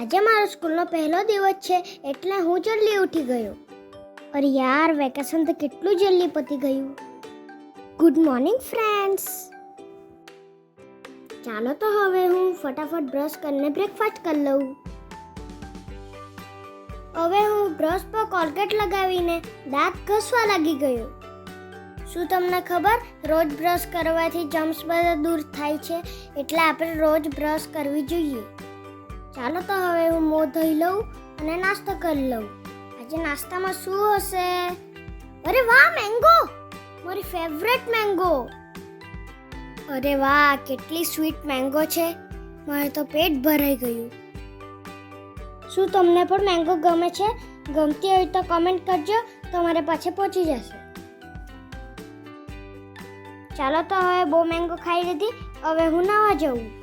આજે મારો સ્કૂલનો પહેલો દિવસ છે એટલે હું જલ્દી ઉઠી ગયો. અરે યાર, વેકેશન તો કેટલું જલ્દી પતી ગયું. ગુડ મોર્નિંગ ફ્રેન્ડ્સ ચાલો તો હવે હું ફટાફટ બ્રશ કરીને બ્રેકફાસ્ટ કરી લઉં. હવે હું બ્રશ પર કોલગેટ લગાવીને દાંત ઘસવા લાગી ગયો. શું તમને ખબર, રોજ બ્રશ કરવાથી જમ્સ બધા દૂર થાય છે, એટલે આપણે રોજ બ્રશ કરવી જોઈએ. ચાલો તો હવે હું મોં ધોઈ લઉં અને નાસ્તો કરી લઉં. આજે નાસ્તામાં શું હશે? અરે વાહ મેંગો મારી ફેવરેટ મેંગો અરે વાહ, કેટલી સ્વીટ મેંગો છે. મારે તો પેટ ભરાઈ ગયું. શું તમને પણ મેંગો ગમે છે? ગમતી હોય તો કમેન્ટ કરજો. તમારે પાછે પહોંચી જશે. ચાલો તો હવે બહુ મેંગો ખાઈ લીધી. હવે હું નાવા જઉં.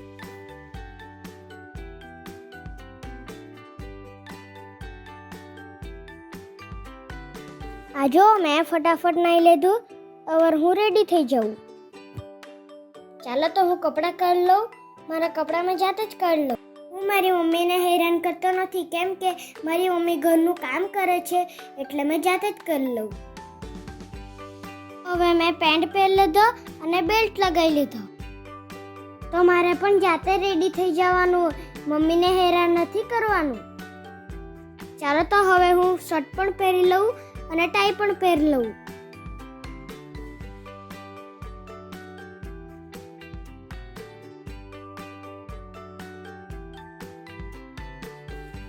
આ જો મેં ફટાફટ નાઈ લીધું હવે હું રેડી થઈ જાઉં. ચાલો તો હું કપડાં કરી લઉં, મારા કપડાં મેં જાતે જ કરી લઉં. હું મારી મમ્મીને હેરાન કરતો નથી, કેમ કે મારી મમ્મી ઘરનું કામ કરે છે, એટલે મેં જાતે જ કરી લઉં. હવે મેં પેન્ટ પહેરી લીધો અને બેલ્ટ લગાવી લીધો. તો મારે પણ જાતે રેડી થઈ જવાનું, મમ્મીને હેરાન નથી કરવાનું. ચાલો તો હવે હું શર્ટ પણ પહેરી લઉં અને ટાઈ પણ પહેરી લઉં.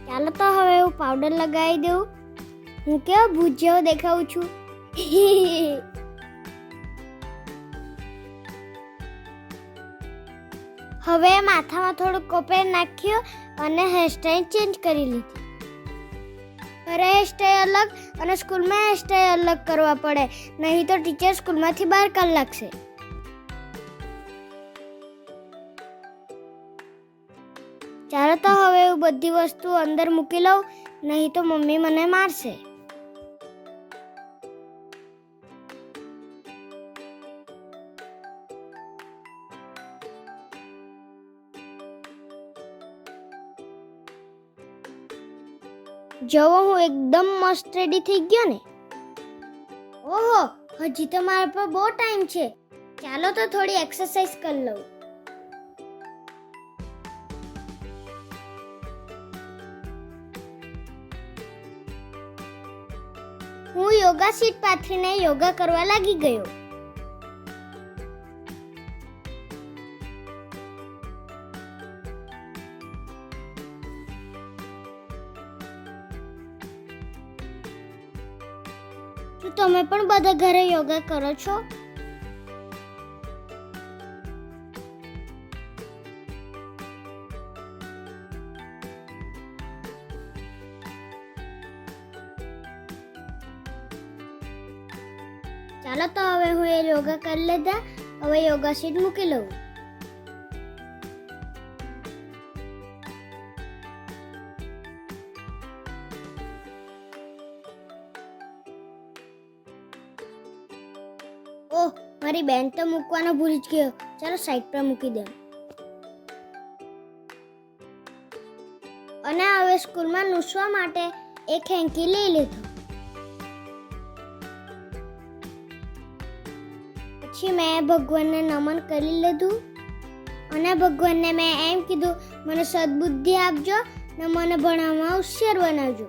ચાલો તો હવે હું પાવડર લગાવી દઉં. હું કેવો ભૂત જેવો દેખાઉં છું. હવે માથામાં થોડું કોપેર નાખ્યું અને હેરસ્ટાઈલ ચેન્જ કરી લીધી. ઘરે હેરસ્ટાઈલ અલગ અને સ્કૂલમાં હેરસ્ટાઈલ અલગ કરવા પડે. નહીં તો ટીચર સ્કૂલમાંથી બાર લાગશે. ચાલો તો હવે હું બધી વસ્તુ અંદર મૂકી લઉં. નહીં તો મમ્મી મને મારશે. જવો, હું એકદમ મસ્ત રેડી થઈ ગયો ને. ઓહો, હજી તો મારા પર બહુ ટાઈમ છે. ચાલો તો થોડી એક્સરસાઇઝ કરી લઉં. હું યોગા સીટ પાથરીને યોગા કરવા લાગી ગયો. શું તમે પણ બધા ઘરે યોગા કરો છો? ચાલો તો હવે હું એ યોગા કરી લેતા હવે યોગા સીટ મૂકી લઉં. ઓહ, મારી બેન તો મૂકવાનો ભૂલી જ ગયો. ચાલો સાઈડ પર મૂકી દે. અને હવે સ્કૂલમાં નૂસવા માટે એક હેન્કી લઈ લીધો. પછી મેં ભગવાનને નમન કરી લીધું. અને ભગવાનને મેં એમ કીધું, મને સદબુદ્ધિ આપજો, ને મને ભણવામાં હોશિયાર બનાવજો.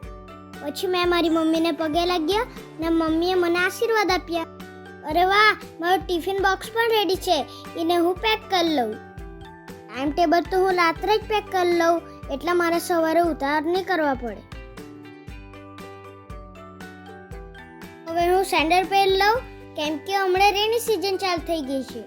પછી મેં મારી મમ્મીને પગે લાગ્યા, ને મમ્મીએ મને આશીર્વાદ આપ્યા. અરે વાહ, મારું ટિફિન બોક્સ પણ રેડી છે. એને હું પેક કરી લઉં. ટાઈમ ટેબલ તો હું રાત્રે જ પેક કરી લઉં, એટલે મારે સવારે ઉતાર નહીં કરવા પડે. હવે હું સેન્ડલ પહેરી લઉં, કેમ કે હમણાં રેની સિઝન ચાલુ થઈ ગઈ છે.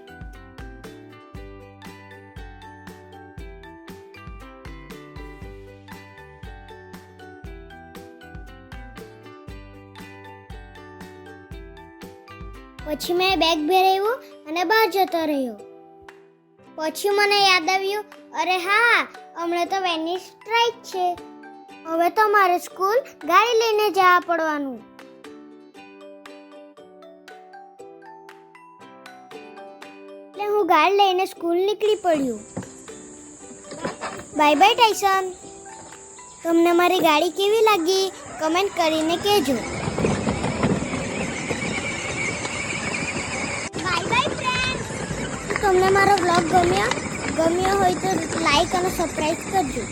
પછી મેં બેગ ભેરાવ્યું અને બહાર જતો રહ્યો. પછી મને યાદ આવ્યું, અરે હા, હમણાં તો વેનિસ સ્ટ્રાઇક છે. હવે તો મારે સ્કૂલ ગાડી લઈને જવા પડવાનું. એટલે હું ગાડી લઈને સ્કૂલ નીકળી પડ્યું. બાય બાય ટાઈસન તમને મારી ગાડી કેવી લાગી? કમેન્ટ કરીને કહેજો બાય બાય ફ્રેન્ડ તમને મારો બ્લોગ ગમ્યો? ગમ્યો હોય તો લાઈક અને સબસ્ક્રાઈબ કરજો.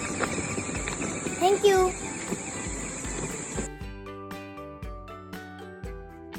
Thank you